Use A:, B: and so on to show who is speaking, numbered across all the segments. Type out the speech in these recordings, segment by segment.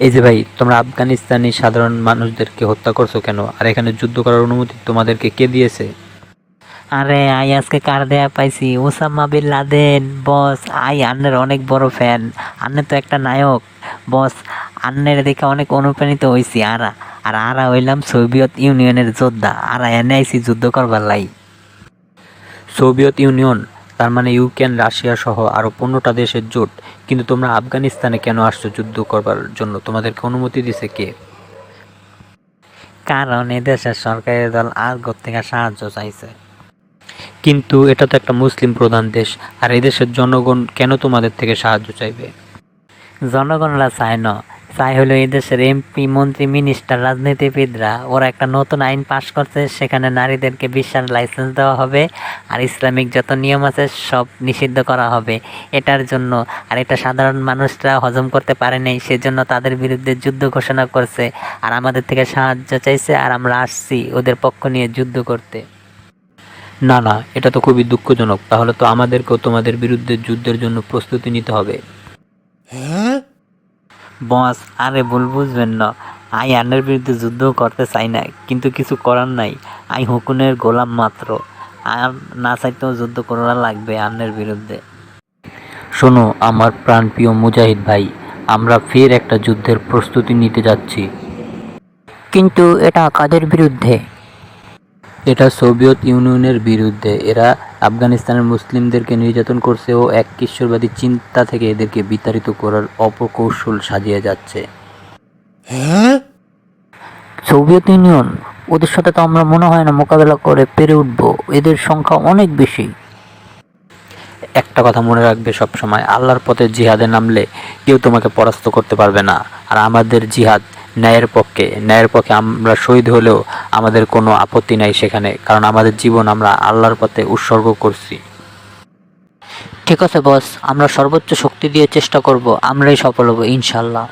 A: এই যে ভাই তোমরা আফগানিস্তানি সাধারণ মানুষদেরকে হত্যা করছ কেন? আর এখানে যুদ্ধ করার অনুমতি তোমাদেরকে কে দিয়েছে?
B: আরে আই আজকে কার দেয়া পাইছি? Osama bin Laden boss. I আন্নের অনেক বড় ফ্যান। আন্নে তো একটা নায়ক। বস আন্নের দেখে অনেক অনুপ্রাণিত হইছি আরা। আর আরা হইলাম সোভিয়েত ইউনিয়নের যোদ্ধা। আরা এনে আইছি যুদ্ধ করবার লাই।
A: সোভিয়েত ইউনিয়ন তার মানে ইউক্রেন রাশিয়া সহ আরও পনেরোটা দেশের জোট। কিন্তু তোমরা আফগানিস্তানে কেন আসছো যুদ্ধ করবার জন্য? তোমাদেরকে অনুমতি দিছে কে?
B: কারণ এদেশের সরকারি দল আর থেকে সাহায্য চাইছে।
A: কিন্তু এটা তো একটা মুসলিম প্রধান দেশ আর এদেশের জনগণ কেন তোমাদের থেকে সাহায্য চাইবে?
B: জনগণরা চায় না চাই হলো এদেশের এমপি মন্ত্রী মিনিস্টার রাজনীতিবিদরা ওরা একটা নতুন আইন পাশ করছে সেখানে নারীদেরকে বিশ্বাস লাইসেন্স দেওয়া হবে আর ইসলামিক যত নিয়ম আছে সব নিষিদ্ধ করা হবে। এটার জন্য আর এটা সাধারণ মানুষরা হজম করতে পারে নাই সেজন্য তাদের বিরুদ্ধে যুদ্ধ ঘোষণা করছে আর আমাদের থেকে সাহায্য চাইছে আর আমরা আসছি ওদের পক্ষ নিয়ে যুদ্ধ করতে।
A: না না এটা তো খুবই দুঃখজনক তাহলে তো আমাদেরকেও তোমাদের বিরুদ্ধে যুদ্ধের জন্য প্রস্তুতি নিতে হবে।
B: বস, আরে ভুল বুঝবেন না। আই আন্নের বিরুদ্ধে যুদ্ধ করতে চাই না কিন্তু কিছু করার নাই। আই হুকুনের গোলাম মাত্র। আর না চাইতেও যুদ্ধ করা লাগবে আন্নের বিরুদ্ধে।
A: শোনো, আমার প্রাণপ্রিয় মুজাহিদ ভাই, আমরা ফের একটা যুদ্ধের প্রস্তুতি নিতে যাচ্ছি।
B: কিন্তু এটা কাদের বিরুদ্ধে?
A: এটা সোভিয়েত ইউনিয়নের বিরুদ্ধে। এরা আফগানিস্তানের মুসলিমদেরকে নির্যাতন করছে ও এক কিশোরবাদী চিন্তা থেকে এদেরকে বিতাড়িত করার অপকৌশল সাজিয়ে যাচ্ছে।
B: সোভিয়েত ইউনিয়ন ওদের সাথে তো আমরা মনে হয় না মোকাবেলা করে পেরে উঠবো। এদের সংখ্যা অনেক বেশি।
A: একটা কথা মনে রাখবে সব সময় আল্লাহর পথে জিহাদে নামলে কেউ তোমাকে পরাস্ত করতে পারবে না। আর আমাদের জিহাদ ন্যায়ের পক্ষে ন্যায়ের পক্ষে আমরা শহীদ হলেও আমাদের কোনো আপত্তি নাই সেখানে কারণ আমাদের জীবন আমরা আল্লাহর পথে উৎসর্গ করছি।
B: ঠিক আছে বস আমরা সর্বোচ্চ শক্তি দিয়ে চেষ্টা করব আমরাই সফল হব ইনশাল্লাহ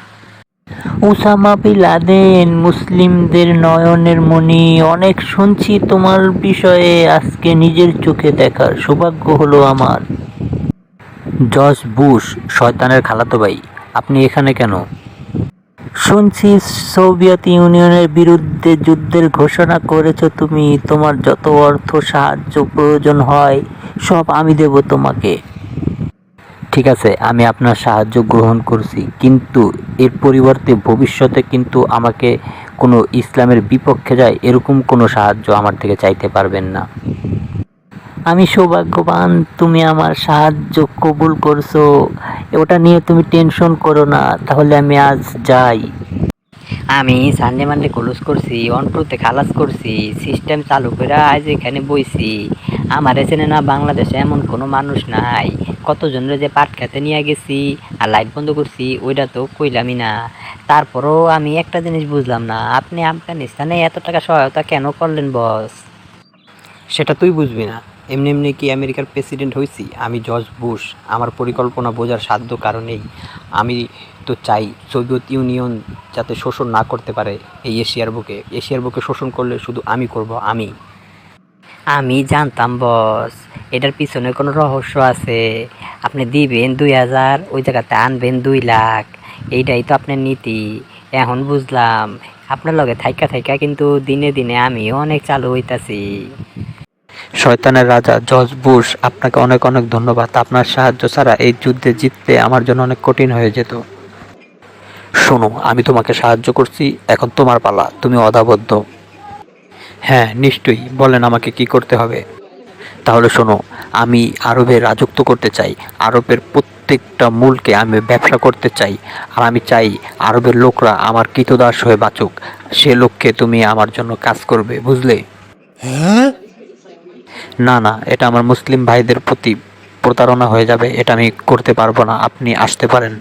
B: উসামা বিন লাদেন মুসলিমদের নয়নের মণি অনেক শুনছি তোমার বিষয়ে আজকে নিজের চোখে দেখার সৌভাগ্য হলো আমার।
A: জর্জ বুশ শয়তানের খালাতো ভাই আপনি এখানে কেন?
B: শুনছি সোভিয়েত ইউনিয়নের বিরুদ্ধে যুদ্ধের ঘোষণা করেছ তুমি, তোমার যত অর্থ, সাহায্য প্রয়োজন হয়, সব আমি দেব তোমাকে।
A: ঠিক আছে, আমি আপনার সাহায্য গ্রহণ করছি, কিন্তু এর পরিবর্তে ভবিষ্যতে কিন্তু আমাকে কোনো ইসলামের বিপক্ষে যায়, এরকম কোনো সাহায্য আমার থেকে চাইতে পারবেন না।
B: আমি সৌভাগ্যবান তুমি আমার সাহায্য কবুল করছ। ওটা নিয়ে তুমি টেনশন করো না তাহলে আমি আজ যাই। আমি সানডে মানডে ক্লোজ করছি অনটুতে খালাস করছি সিস্টেম চালু করে আজ এখানে বইছি। আমার এখানে না বাংলাদেশে এমন কোনো মানুষ নাই। কতজনের যে পাট খেতে নিয়ে গেছি আর লাইট বন্ধ করছি ওইটা তো কইলামই না। তারপরও আমি একটা জিনিস বুঝলাম না আপনি আফগানিস্তানে এত টাকা সহায়তা কেন করলেন বস
A: সেটা তুই বুঝবি না। এমনি এমনি কি আমেরিকার প্রেসিডেন্ট হয়েছি আমি জর্জ বুশ, আমার পরিকল্পনা বোঝার সাধ্য কারণেই আমি তো চাই সোভিয়েত ইউনিয়ন যাতে শোষণ না করতে পারে এই এশিয়ার বুকে। এশিয়ার বুকে শোষণ করলে শুধু আমি করব, আমি।
B: আমি জানতাম, বস। এটার পিছনে কোনো রহস্য আছে? আপনি দিবেন দুই হাজার, ওই জায়গাতে আনবেন দুই লাখ। এইটাই তো আপনার নীতি। এখন বুঝলাম, আপনার লগে থাইকা থাইকা কিন্তু দিনে দিনে আমিও অনেক চালু হইতাছি।
A: শয়তানের রাজা জর্জ বুশ, আপনাকে অনেক অনেক ধন্যবাদ। আপনার সাহায্য ছাড়া এই যুদ্ধে জিততে আমার জন্য অনেক কঠিন হয়ে যেত। শোনো, আমি তোমাকে সাহায্য করছি, এখন তোমার পালা, তুমি অদাবদ্ধ হ্যাঁ নিশ্চয়ই, বলেন আমাকে কি করতে হবে। তাহলে শোনো, আমি আরবে রাজত্ব করতে চাই, আরবের প্রত্যেকটা মূলকে আমি ব্যবসা করতে চাই, আর আমি চাই আরবের লোকরা আমার কৃতদাস হয়ে বাঁচুক। সে লক্ষ্যে তুমি আমার জন্য কাজ করবে, বুঝলে? না না এটা আমার মুসলিম ভাইদের প্রতি প্রতারণা হয়ে যাবে এটা আমি করতে পারব না আপনি আসতে পারেন।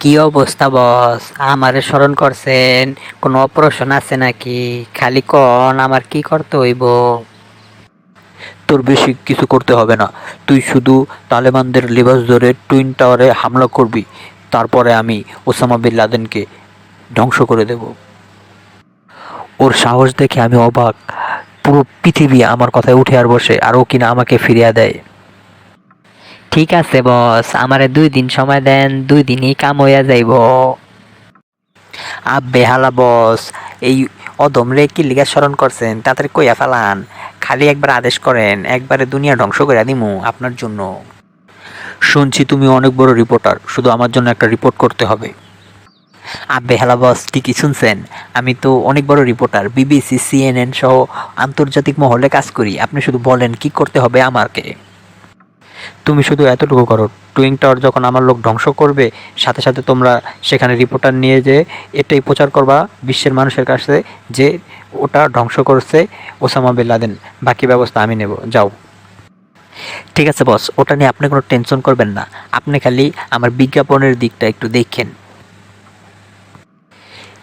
B: কি অবস্থা বস? আমারে স্মরণ করছেন? কোনো অপারেশন আছে নাকি? খালি কন আমার কি করতে হইব?
A: তোর বেশি কিছু করতে হবে না। তুই শুধু তালেবানদের লিবাস ধরে টুইন টাওয়ারে হামলা করবি তারপরে আমি ওসামা বিন লাদেনকে ধ্বংস করে দেব। ওর সাহস দেখে আমি অবাক। পুরো পৃথিবী আমার কথায় উঠে আর বসে, আর ও কিনা আমাকে ফিরিয়ে দেয়।
B: ঠিক আছে বস, আমারে দুই দিন সময় দেন, দুই দিনই কাম হইয়া যাইব।
A: আব্বে হালা বস, এই অদম রে কি লিগা স্মরণ করছেন? তাড়াতাড়ি কইয়া ফেলান। খালি একবার আদেশ করেন, একবারে দুনিয়া ধ্বংস করে দিমু আপনার জন্য। শুনছি তুমি অনেক বড় রিপোর্টার শুধু আমার জন্য একটা রিপোর্ট করতে হবে। আব্বে হেলা বস, ঠিকই শুনছেন? আমি তো অনেক বড় রিপোর্টার বিবিসি সিএনএন সহ আন্তর্জাতিক মহলে কাজ করি। আপনি শুধু বলেন, কি করতে হবে আমাকে? তুমি শুধু এতটুকু করো। টুইং টাওয়ার যখন আমার লোক ধ্বংস করবে, সাথে সাথে তোমরা সেখানে রিপোর্টার নিয়ে যে এটাই প্রচার করবা বিশ্বের মানুষের কাছে যে ওটা ধ্বংস করছে ওসামা বিন লাদেন। বাকি ব্যবস্থা আমি নেব। যাও। ঠিক আছে বস, ওটা নিয়ে আপনি কোনো টেনশন করবেন না। আপনি খালি আমার বিজ্ঞাপনের দিকটা একটু দেখেন।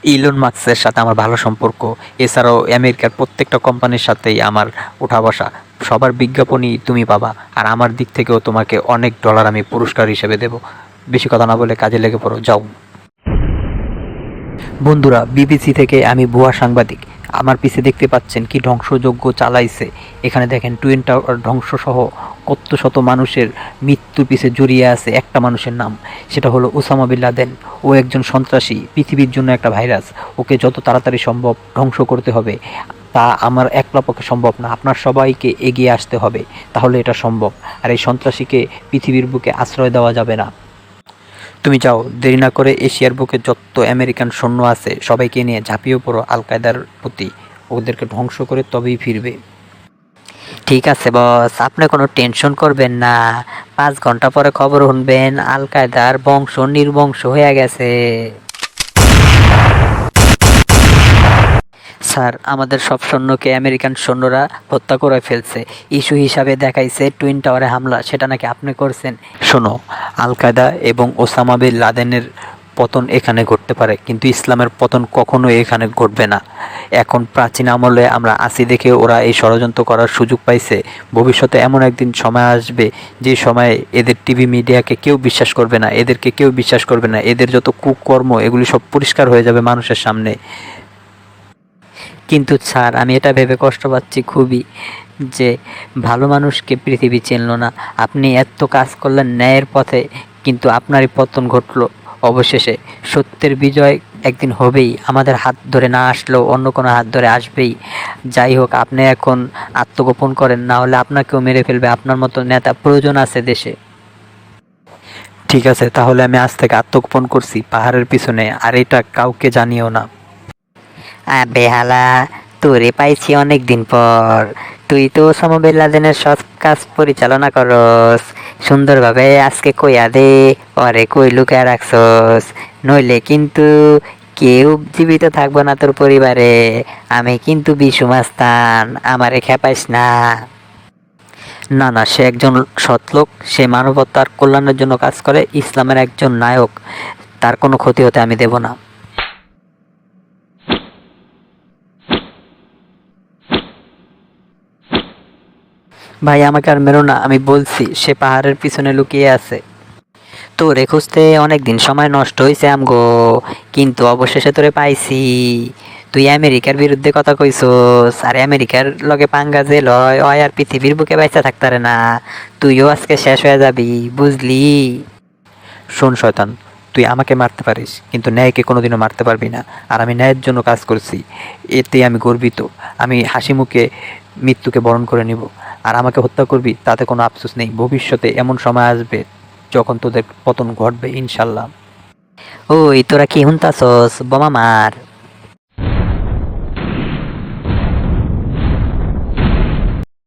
A: ইলন মার্কসের সাথে আমার ভালো সম্পর্ক। এছাড়াও আমেরিকার প্রত্যেকটা কোম্পানির সাথেই আমার উঠা বসা। সবার বিজ্ঞাপনই তুমি পাবা, আর আমার দিক থেকেও তোমাকে অনেক ডলার আমি পুরস্কার হিসেবে দেব। বেশি কথা না বলে কাজে লেগে পড়ো, যাও। বন্ধুরা বিবিসি থেকে আমি ভুয়া সাংবাদিক। আমার পিছে দেখতে পাচ্ছেন কি ধ্বংসযজ্ঞ চালাইছে। এখানে দেখেন টুইন টাওয়ার ধ্বংসসহ কত শত মানুষের মৃত্যুর পিছে জড়িয়ে আছে একটা মানুষের নাম, সেটা হলো ওসামা বিন লাদেন। ও একজন সন্ত্রাসী, পৃথিবীর জন্য একটা ভাইরাস। ওকে যত তাড়াতাড়ি সম্ভব ধ্বংস করতে হবে। তা আমার একলা পক্ষে সম্ভব না, আপনার সবাইকে এগিয়ে আসতে হবে, তাহলে এটা সম্ভব। আর এই সন্ত্রাসীকে পৃথিবীর বুকে আশ্রয় দেওয়া যাবে না। তুমি যাও, দেরি না করে এশিয়ার বুকে যত আমেরিকান সৈন্য আছে সবাইকে নিয়ে ঝাঁপিয়ে পড়ো আল কায়দার প্রতি। ওদেরকে ধ্বংস করে তবেই ফিরবে। ঠিক আছে, বস। আপনি কোনো টেনশন করবেন না। পাঁচ ঘণ্টা পরে খবর শুনবেন আল কায়দার বংশ নির্বংশ হয়ে গেছে। স্যার, আমাদের সব সৈন্যকে আমেরিকান সৈন্যরা হত্যা করে ফেলছে। ইস্যু হিসাবে দেখাইছে টুইন টাওয়ারে হামলা, সেটা নাকি আপনি করছেন? শোনো আল কায়দা এবং ওসামা বিন লাদেনের পতন এখানে ঘটতে পারে, কিন্তু ইসলামের পতন কখনো এখানে ঘটবে না। এখন প্রাচীন আমলে আমরা আসি দেখে ওরা এই ষড়যন্ত্র করার সুযোগ পাইছে। ভবিষ্যতে এমন একদিন সময় আসবে যে সময়ে এদের টিভি মিডিয়াকে কেউ বিশ্বাস করবে না, এদেরকে কেউ বিশ্বাস করবে না। এদের যত কুকর্ম, এগুলি সব পরিষ্কার হয়ে যাবে মানুষের সামনে। কিন্তু স্যার, আমি এটা ভেবে কষ্ট পাচ্ছি খুবই যে ভালো মানুষকে পৃথিবী চিনল না। আপনি এত কাজ করলেন ন্যায়ের পথে, কিন্তু আপনারই পতন ঘটলো অবশেষে। সত্যের বিজয় একদিন হবেই, আমাদের হাত ধরে না আসলেও অন্য কোনো হাত ধরে আসবেই। যাই হোক, আপনি এখন আত্মগোপন করেন, না হলে আপনাকেও মেরে ফেলবে আপনার মতো নেতা প্রয়োজন আছে দেশে। ঠিক আছে, তাহলে আমি আজ থেকে আত্মগোপন করছি পাহাড়ের পিছনে, আর এটা কাউকে জানিও না। বেহালা, তোরে পাইছি অনেক দিন পর। তুই তো সমবেল লাদেনের সব কাজ পরিচালনা করস। সুন্দরভাবে আজকে কইয়া দে, পরে কই লুকায় রাখছস। নইলে কিন্তু কেউ জীবিত থাকব না তোর পরিবারে। আমি কিন্তু বিশু মাস্তান, আমারে খেপাইস না। না না, সে একজন সৎলোক সে মানবতার কল্যাণের জন্য কাজ করে, ইসলামের একজন নায়ক। তার কোনো ক্ষতি হতে আমি দেব না। ভাই, আমাকে আর মেরো না, আমি বলছি, সে পাহাড়ের পিছনে লুকিয়ে আছে। তোরে খুঁজতে অনেক দিন সময় নষ্ট হয়েছে আমগো, কিন্তু অবশেষে তোরে পাইছি। তুই আমেরিকার বিরুদ্ধে কথা কইছস, আর আমেরিকার লগে পাঙ্গা যে লয় ওই আর পৃথিবীর বুকে বাইচা থাকতারে না। তুইও আজকে শেষ হয়ে যাবি, বুঝলি? শোন শয়তান, তুই আমাকে মারতে পারিস, কিন্তু ন্যায়কে কোনোদিনও মারতে পারবি না, আর আমি ন্যায়ের জন্য কাজ করছি। এতে আমি গর্বিত, আমি হাসি মুখে মৃত্যুকে বরণ করে নিব। আর আমাকে হত্যা করবি, তাতে কোনো আফসোস নেই। ভবিষ্যতে এমন সময় আসবে যখন তোদের পতন ঘটবে, ইনশাল্লাহ। ওই, তোরা কি হুনতাছস, বোমা মার।